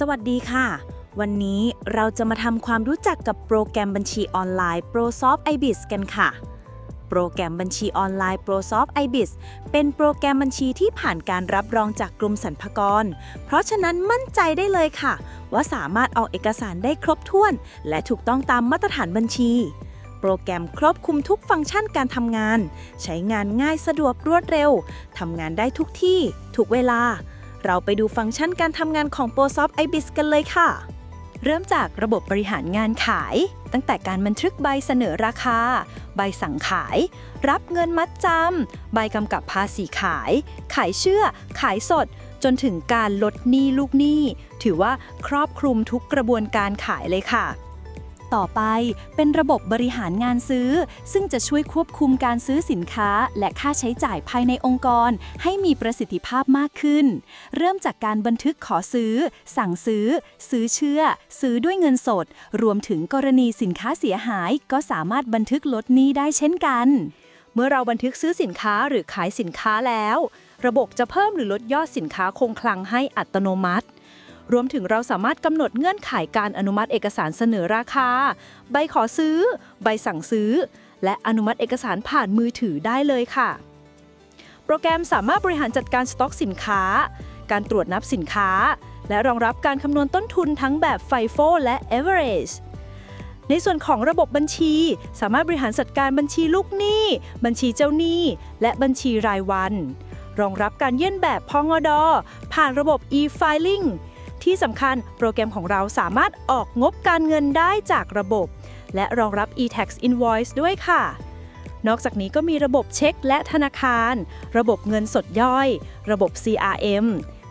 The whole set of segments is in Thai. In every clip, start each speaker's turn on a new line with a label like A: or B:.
A: สวัสดีค่ะ วันนี้เราจะมาทำความรู้จักกับโปรแกรมบัญชีออนไลน์ ProSoft IBIS กันค่ะ โปรแกรมบัญชีออนไลน์ ProSoft IBIS เป็นโปรแกรมบัญชีที่ผ่านการรับรองจากกรมสรรพากร เพราะฉะนั้นมั่นใจได้เลยค่ะ ว่าสามารถออกเอกสารได้ครบถ้วน และถูกต้องตามมาตรฐานบัญชี โปรแกรมครอบคลุมทุกฟังก์ชันการทำงาน ใช้งานง่ายสะดวกรวดเร็วทำงานได้ทุกที่ ทุกเวลา เราไปดูฟังก์ชันการทำงานของ ProSoft IBIS กันเลยค่ะ
B: เริ่มจากระบบบริหารงานขาย ตั้งแต่การบันทึกใบเสนอราคา ใบสั่งขาย รับเงินมัดจำใบกำกับภาษีขาย ขายเชื่อ ขายสด จนถึงการลดหนี้ลูกหนี้ ถือว่าครอบคลุมทุกกระบวนการขายเลยค่ะ ต่อไป เป็นระบบบริหารงานซื้อ ซึ่งจะช่วยควบคุมการซื้อสินค้า และค่าใช้จ่ายภายในองค์กร ให้มีประสิทธิภาพมากขึ้น เริ่มจากการบันทึกขอซื้อ สั่งซื้อ ซื้อเชื่อ ซื้อด้วยเงินสด รวมถึงกรณีสินค้าเสียหาย ก็สามารถบันทึกลดหนี้ได้เช่นกัน เมื่อเราบันทึกซื้อสินค้าหรือขายสินค้าแล้ว ระบบจะเพิ่มหรือลดยอดสินค้าคงคลังให้อัตโนมัติ รวมถึงเราสามารถกำหนดเงื่อนไขการอนุมัติเอกสารเสนอราคา ใบขอซื้อ ใบสั่งซื้อ และอนุมัติเอกสารผ่านมือถือได้เลยค่ะ โปรแกรมสามารถบริหารจัดการสต็อกสินค้า การตรวจนับสินค้า และรองรับการคำนวณต้นทุนทั้งแบบ FIFO และ Average ในส่วนของระบบบัญชี สามารถบริหารจัดการบัญชีลูกหนี้ บัญชีเจ้าหนี้ และบัญชีรายวัน รองรับการยื่นแบบพองอดผ่านระบบ e-filing ที่สำคัญโปรแกรมของเราสามารถออกงบการเงินได้จากระบบ และรองรับ e-tax invoice ด้วยค่ะ นอกจากนี้ก็มีระบบเช็คและธนาคาร ระบบเงินสดย่อย ระบบ CRM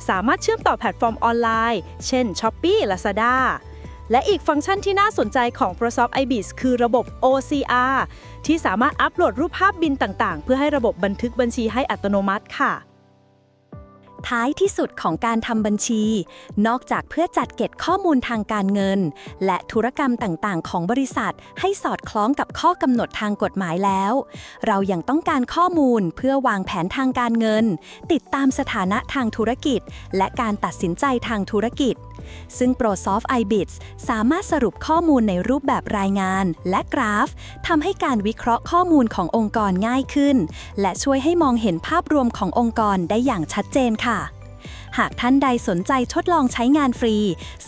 B: สามารถเชื่อมต่อแพลตฟอร์มออนไลน์ เช่น Shopee Lazada และอีกฟังก์ชันที่น่าสนใจของ Microsoft IBIS คือระบบ OCR ที่สามารถอัปโหลดรูปภาพบินต่าง ๆ เพื่อให้ระบบบันทึกบัญชีให้อัตโนมัติค่ะ ท้ายที่สุดของการทำบัญชี นอกจากเพื่อจัดเก็บข้อมูลทางการเงิน และธุรกรรมต่างๆ ของบริษัท ให้สอดคล้องกับข้อกำหนดทางกฎหมายแล้ว เรายังต้องการข้อมูลเพื่อวางแผนทางการเงิน ติดตามสถานะทางธุรกิจ และการตัดสินใจทางธุรกิจ ซึ่ง ProSoft IBITS สามารถสรุปข้อมูลในรูปแบบรายงานและกราฟทำให้การวิเคราะห์ข้อมูลขององค์กรง่ายขึ้น และช่วยให้มองเห็นภาพรวมขององค์กรได้อย่างชัดเจนค่ะ หากท่านใดสนใจทดลองใช้งานฟรี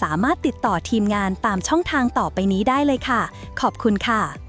B: สามารถติดต่อทีมงานตามช่องทางต่อไปนี้ได้เลยค่ะ ขอบคุณค่ะ